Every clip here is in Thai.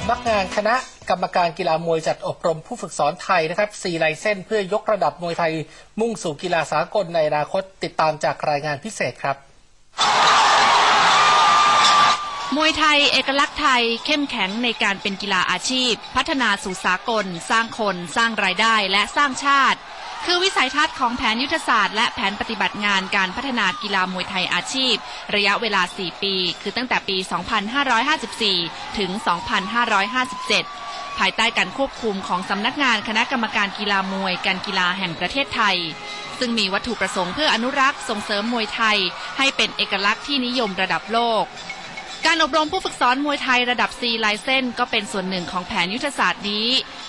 คณะกรรมการกีฬามวยจัดอบรมผู้ฝึกสอนไทยนะครับสี่ไลเส้นเพื่อยกระดับมวยไทยมุ่งสู่กีฬาสากลในอนาคตติดตามจากรายงานพิเศษครับ มวยไทยเอกลักษณ์ไทยเข้มแข็งในการเป็นกีฬาอาชีพ พัฒนาสู่สากล สร้างคน สร้างรายได้ และสร้างชาติ คือวิสัยทัศน์ของแผนยุทธศาสตร์และแผนปฏิบัติงานการพัฒนากีฬามวยไทยอาชีพ ระยะเวลา 4 ปี คือตั้งแต่ปี 2554 ถึง 2557 ภายใต้การควบคุมของสำนักงานคณะกรรมการกีฬามวยการกีฬาแห่งประเทศไทย ซึ่งมีวัตถุประสงค์เพื่ออนุรักษ์ส่งเสริมมวยไทย ให้เป็นเอกลักษณ์ที่นิยมระดับโลกการอบรมผู้ฝึกสอนมวยไทยระดับ C ไลเซนก็เป็นส่วนหนึ่งของแผนยุทธศาสตร์นี้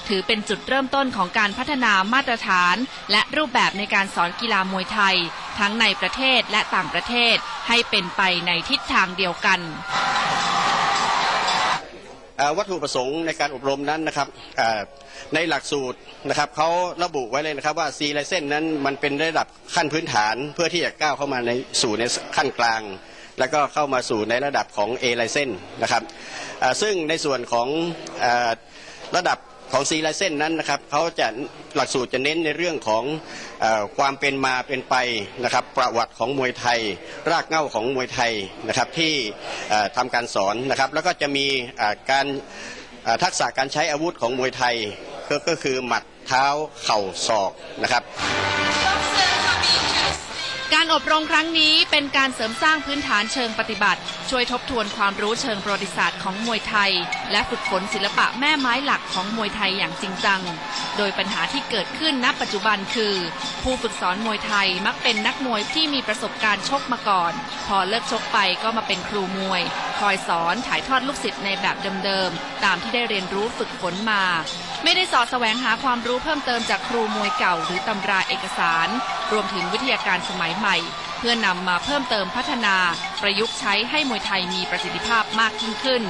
ถือเป็นจุดเริ่มต้นของการพัฒนามาตรฐาน และรูปแบบในการสอนกีฬามวยไทย ทั้งในประเทศและต่างประเทศให้เป็นไปในทิศทางเดียวกันวัตถุประสงค์ในการอบรมนั้นนะครับในหลักสูตรนะครับเขาระบุไว้เลยนะครับว่า C ไลเซนนั้นมันเป็นระดับขั้นพื้นฐานเพื่อที่จะก้าวเข้ามาในสู่ในขั้นกลาง แล้วก็เข้ามาสู่ในระดับของ A ไลเซนนะครับซึ่งในส่วนของอระดับ ของ C ไลเซนนั้นนะครับเขาจะหลักสูตรจะเน้นในเรื่องของอความเป็นมาเป็นไปนะครับ ประวัติของมวยไทย รากเหง้าของมวยไทยนะครับที่เอ่อทำการสอนนะครับ แล้วก็จะมีการทักษะการใช้อาวุธของมวยไทยก็คือหมัดเท้าเข่าศอกนะครับ อบรมครั้งนี้เป็นการเสริมสร้างพื้นฐานเชิงปฏิบัติ ช่วยทบทวนความรู้เชิงประวัติศาสตร์ของมวยไทย และฝึกฝนศิลปะแม่ไม้หลักของมวยไทยอย่างจริงจัง โดยปัญหาที่เกิดขึ้นณปัจจุบันคือ ผู้ฝึกสอนมวยไทยมักเป็นนักมวยที่มีประสบการณ์ชกมาก่อน พอเลิกชกไปก็มาเป็นครูมวย คอยสอนถ่ายทอดลูกศิษย์ในแบบเดิมๆ ตามที่ได้เรียนรู้ฝึกฝนมา ไม่ได้สอดแสวงหาความรู้เพิ่มเติมจากครูมวยเก่า หรือตำราเอกสาร รวมถึงวิทยาการสมัยใหม่ เพื่อนำมาเพิ่มเติมพัฒนา ประยุกต์ใช้ให้มวยไทยมีประสิทธิภาพมากยิ่งขึ้น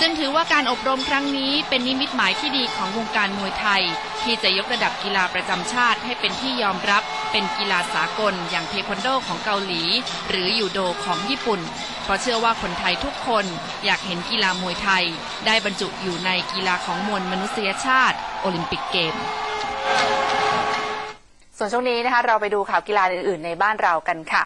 จึงถือว่าการอบรมครั้งนี้เป็นนิมิตหมายที่ดีของวงการมวยไทย ที่จะยกระดับกีฬาประจำชาติให้เป็นที่ยอมรับเป็นกีฬาสากล อย่างเทควันโดของเกาหลี หรือยูโดของญี่ปุ่น เพราะเชื่อว่าคนไทยทุกคนอยากเห็นกีฬามวยไทย ได้บรรจุอยู่ในกีฬาของมวลมนุษยชาติ โอลิมปิกเกม ส่วนช่วงนี้นะคะเราไปดูข่าวกีฬาอื่น ๆ ในบ้านเรากันค่ะ